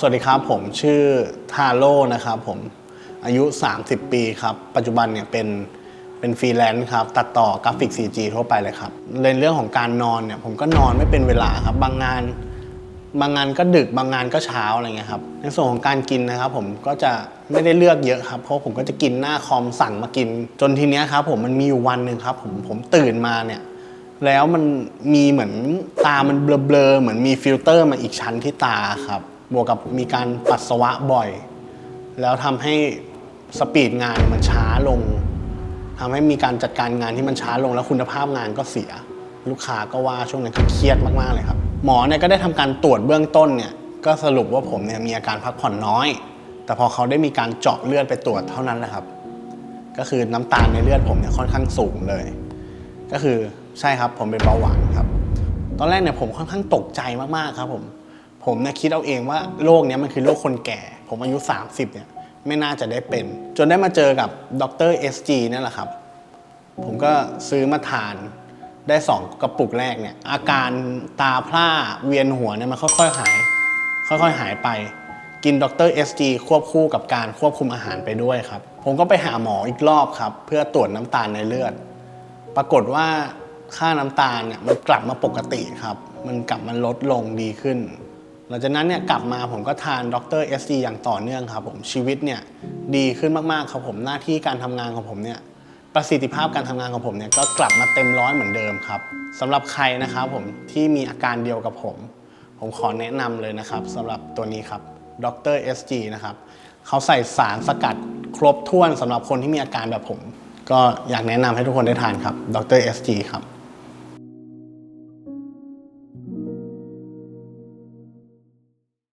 สวัสดีครับ ผมชื่อทาโร่นะครับผมอายุ 30 ปีครับ ปัจจุบันเนี่ยเป็นเป็นฟรีแลนซ์ครับ ตัดต่อกราฟิก CG ทั่วไปเลยครับในเรื่องของการนอนเนี่ยผมก็นอนไม่เป็นเวลาครับ บางงาน บางงานก็ดึกบางงานก็เช้าอะไรเงี้ยครับในส่วนของการกินนะครับ ผมก็จะไม่ได้เลือกเยอะครับ เพราะผมก็จะกินหน้าคอมสั่งมากิน จนทีเนี้ยครับ ผมมันมีอยู่วันหนึ่งครับ ผมผมตื่นมาเนี่ยแล้วมันมีเหมือนตามันเบลอๆเหมือนมีฟิลเตอร์มาอีกชั้นที่ตาครับ บวกกับมีการปัสสาวะบ่อย แล้วทำให้สปีดงานมันช้าลงทำให้มีการจัดการงานที่มันช้าลง แล้วคุณภาพงานก็เสีย ลูกค้าก็ว่าช่วงนั้นเครียดมากๆเลยครับ หมอเนี่ยก็ได้ทำการตรวจเบื้องต้นเนี่ยก็สรุปว่าผมเนี่ยมีอาการพักผ่อนน้อย แต่พอเขาได้มีการเจาะเลือดไปตรวจเท่านั้นแหละครับ ก็คือน้ำตาลในเลือดผมเนี่ยค่อนข้างสูงเลย ก็คือใช่ครับผมเป็นเบาหวานครับ ตอนแรกเนี่ยผมค่อนข้างตกใจมากๆครับผม ผมเนี่ยคิดเอาเองว่าโรคนี้มันคือโรคคนแก่ ผมอายุ 30เนี่ยไม่น่าจะได้เป็น จนได้มาเจอกับดร SG นั่นแหละครับ ผมก็ซื้อมาทานได้ 2 กระปุกแรกเนี่ยอาการตาพร่าเวียนหัวเนี่ยมันค่อยๆหาย ค่อยๆหายไป กินดร SG ควบคู่กับการควบคุมอาหารไปด้วยครับ ผมก็ไปหาหมออีกรอบครับ เพื่อตรวจน้ำตาลในเลือด ปรากฏว่าค่าน้ำตาลเนี่ยมันกลับมาปกติครับ มันกลับมาลดลงดีขึ้น หลังจากนั้นเนี่ยกลับมาผมก็ทานดร SD อย่างต่อเนื่องครับผมชีวิตเนี่ยดีขึ้นมากๆครับผมหน้าที่การทำงานของผมเนี่ยประสิทธิภาพการทำงานของผมเนี่ยก็กลับมาเต็มร้อยเหมือนเดิมครับสำหรับใครนะครับผมที่มีอาการเดียวกับผม ผมขอแนะนำเลยนะครับสำหรับตัวนี้ครับดร SG นะครับเขาใส่สารสกัดครบถ้วนสำหรับคนที่มีอาการแบบผม ก็อยากแนะนำให้ทุกคนได้ทานครับดร SG ครับ